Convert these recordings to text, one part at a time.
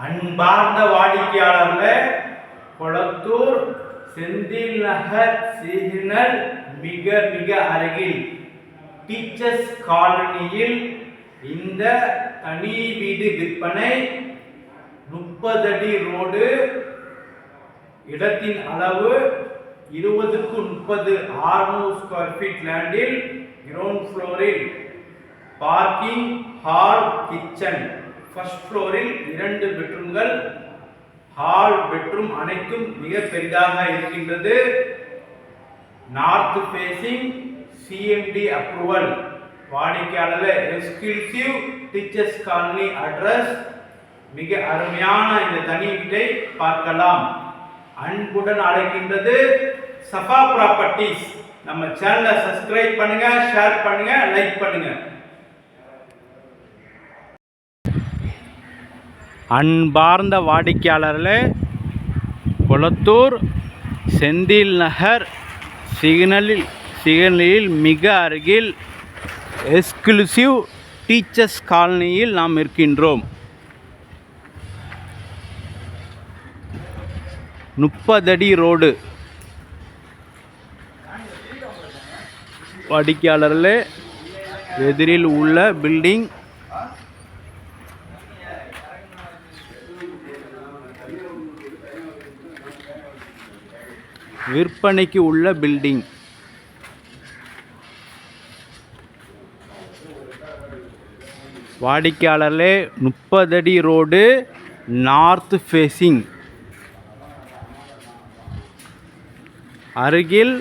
அன்பார்ந்த வாடிக்கையாளர்களே கொளத்தூர் செந்தில் நகர் சிக்னல் மிக மிக அருகில் டீச்சர்ஸ் காலனியில் இந்த தனி வீடு விற்பனை முப்பது அடி ரோடு இடத்தின் அளவு இருபதுக்கு முப்பது ஆறுநூறு ஸ்கொயர் ஃபீட் லேண்டில் கிரவுண்ட் ஃப்ளோரில் பார்க்கிங் ஹால் கிச்சன் ஃபர்ஸ்ட் ஃப்ளோரில் இரண்டு பெட்ரூம்கள் ஹால் பெட்ரூம் அனைத்தும் மிக பெரிதாக இருக்கின்றது. நார்த் ஃபேசிங் சிஎம்டி அப்ரூவல் வாடிக்கையாளர் எக்ஸ்க்ளூசிவ் டீச்சர்ஸ் காலனி அட்ரஸ் மிக அருமையான இந்த தனி வீட்டை பார்க்கலாம். அன்புடன் அழைக்கின்றது சஃபா ப்ராப்பர்ட்டிஸ் நம்ம சேனலை சப்ஸ்கிரைப் பண்ணுங்க ஷேர் பண்ணுங்க லைக் பண்ணுங்க. அன்பார்ந்த வாடிக்கையாளர்களே கொளத்தூர் செந்தில் நகர் சிக்னலில் சிக்னலில் மிக அருகில் எக்ஸ்க்ளூசிவ் டீச்சர்ஸ் காலனியில் நாம் இருக்கின்றோம். முப்பதடி ரோடு. வாடிக்கையாளர்களே எதிரில் உள்ள பில்டிங் விற்பனைக்கு உள்ள பில்டிங். வாடிக்கையாளர்களே முப்பதடி ரோடு நார்த் ஃபேஸிங் அருகில்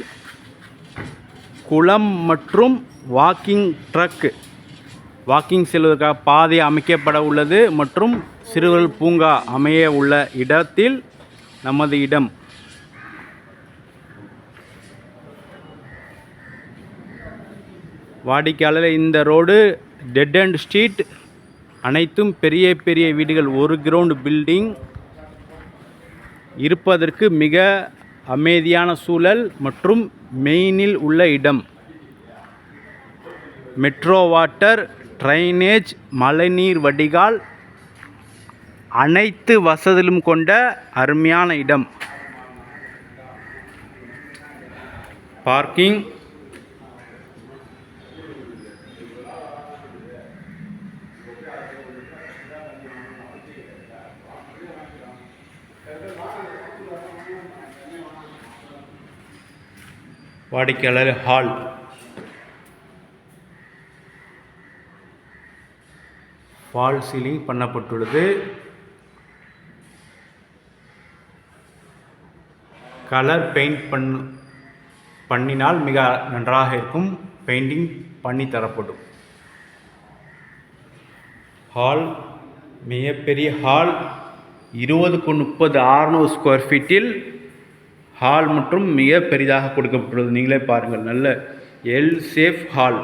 குளம் மற்றும் வாக்கிங் ட்ரக். வாக்கிங் செல்வதற்காக பாதை அமைக்கப்பட உள்ளது மற்றும் சிறுவர் பூங்கா அமைய உள்ள இடத்தில் நமது இடம். வாடிக்கையாளர் இந்த ரோடு டெட் அண்ட் ஸ்ட்ரீட் அனைத்தும் பெரிய பெரிய வீடுகள். ஒரு கிரவுண்ட் பில்டிங் இருப்பதற்கு மிக அமைதியான சூழல் மற்றும் மெயினில் உள்ள இடம். மெட்ரோ வாட்டர் ட்ரைனேஜ் மழைநீர் வடிகால் அனைத்து வசதிகளும் கொண்ட அருமையான இடம். பார்க்கிங் வாடிக்கையாளர் ஹால். ஃபால் சீலிங் பண்ணப்பட்டுள்ளது. கலர் பெயிண்ட் பண்ண பண்ணினால் மிக நன்றாக இருக்கும். பெயிண்டிங் பண்ணி தரப்படும். ஹால் மிகப்பெரிய ஹால் இருபதுக்கு முப்பது ஆறுநூறு ஸ்கொயர் ஃபீட்டில் ஹால் மற்றும் மிக பெரிதாக கொடுக்கப்பட்டுள்ளது. நீங்களே பாருங்கள் நல்ல எல் சேஃப் ஹால்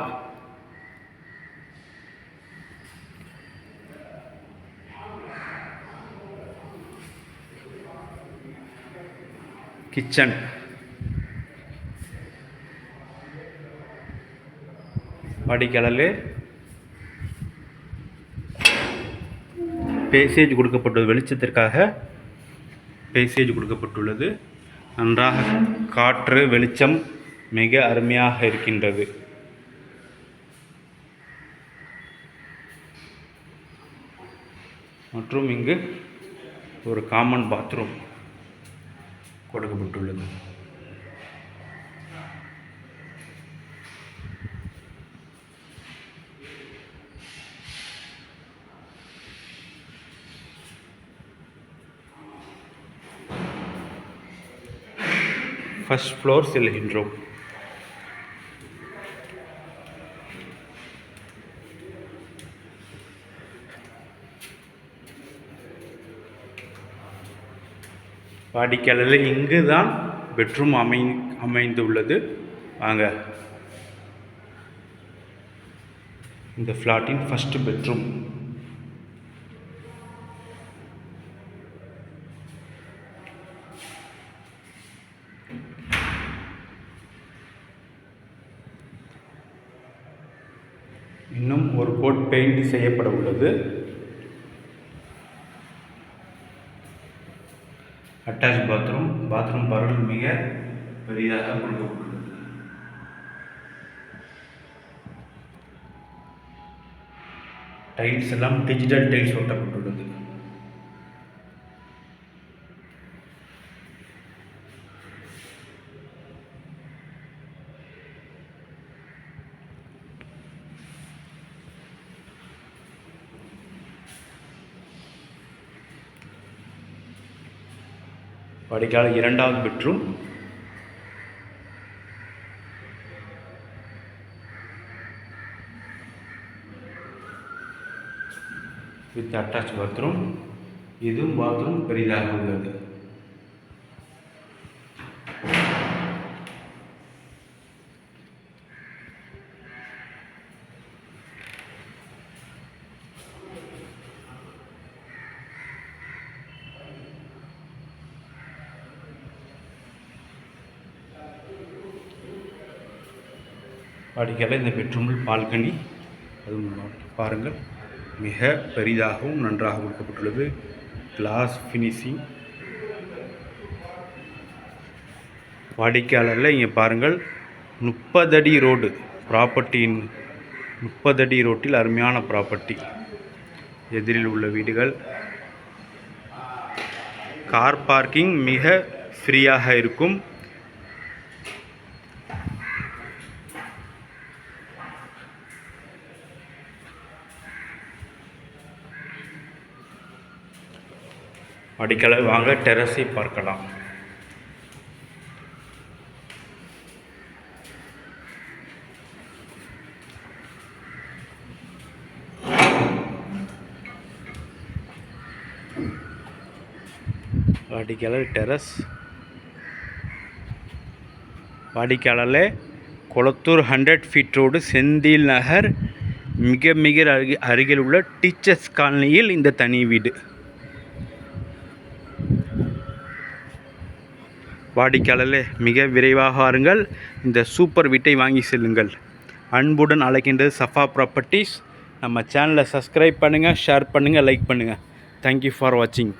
கிச்சன் படிக்கடலு பேசேஜ் கொடுக்கப்பட்டது வெளிச்சத்திற்காக பேசேஜ் கொடுக்கப்பட்டுள்ளது. நன்றாக காற்று வெளிச்சம் மிக அருமையாக இருக்கின்றது. மற்றும் இங்கு ஒரு காமன் பாத்ரூம் கொடுக்கப்பட்டுள்ளது. ஃபர்ஸ்ட் ஃப்ளோர் செல்கின்றோம் வாடிக்கையாளர் இங்கு தான் பெட்ரூம் அமை அமைந்துள்ளது. வாங்க. இந்த ஃப்ளாட்டின் ஃபஸ்ட்டு பெட்ரூம் இன்னும் ஒரு கோட் பெயிண்ட் செய்யப்பட உள்ளது. அட்டாச் பாத்ரூம் பாத்ரூம் பரவல் மிக பெரியதாக கொடுக்கப்பட்டுள்ளது. டைல்ஸ் எல்லாம் டிஜிட்டல் டைல்ஸ் ஒட்டப்பட்டுள்ளது வாடிக்கையாளர் இரண்டாவது பெட்ரூம். With attach bathroom. இதுவும் பாத்ரூம் பெரிதாக உள்ளது. வாடிக்கையாளர் இந்த பெட்ரூமில் பால்கனி அதுவும் பாருங்கள். மிக பெரிதாகவும் நன்றாக கொடுக்கப்பட்டுள்ளது. கிளாஸ் ஃபினிஷிங் வாடிக்கையாளரில் இங்கே பாருங்கள். முப்பதடி ரோடு ப்ராப்பர்ட்டியின் முப்பதடி ரோட்டில் அருமையான ப்ராப்பர்ட்டி எதிரில் உள்ள வீடுகள். கார் பார்க்கிங் மிக ஃப்ரீயாக இருக்கும். அடிக்கலை. வாங்க டெரஸை பார்க்கலாம். வாடிக்கையாளர் terrace வாடிக்கையாளரில் Kolathur hundred feet road Senthil Nagar மிக மிக அருகி அருகில் உள்ள டீச்சர்ஸ் காலனியில் இந்த தனி வீடு. வாடிக்கையாளர்களே மிக விரைவாக வாருங்கள். இந்த சூப்பர் வீட்டை வாங்கி செல்லுங்கள். அன்புடன் அழைக்கின்றது சஃபா ப்ராப்பர்ட்டிஸ் நம்ம சேனலை சப்ஸ்கிரைப் பண்ணுங்கள் ஷேர் பண்ணுங்கள் லைக் பண்ணுங்கள் தேங்க்யூ ஃபார் வாட்சிங்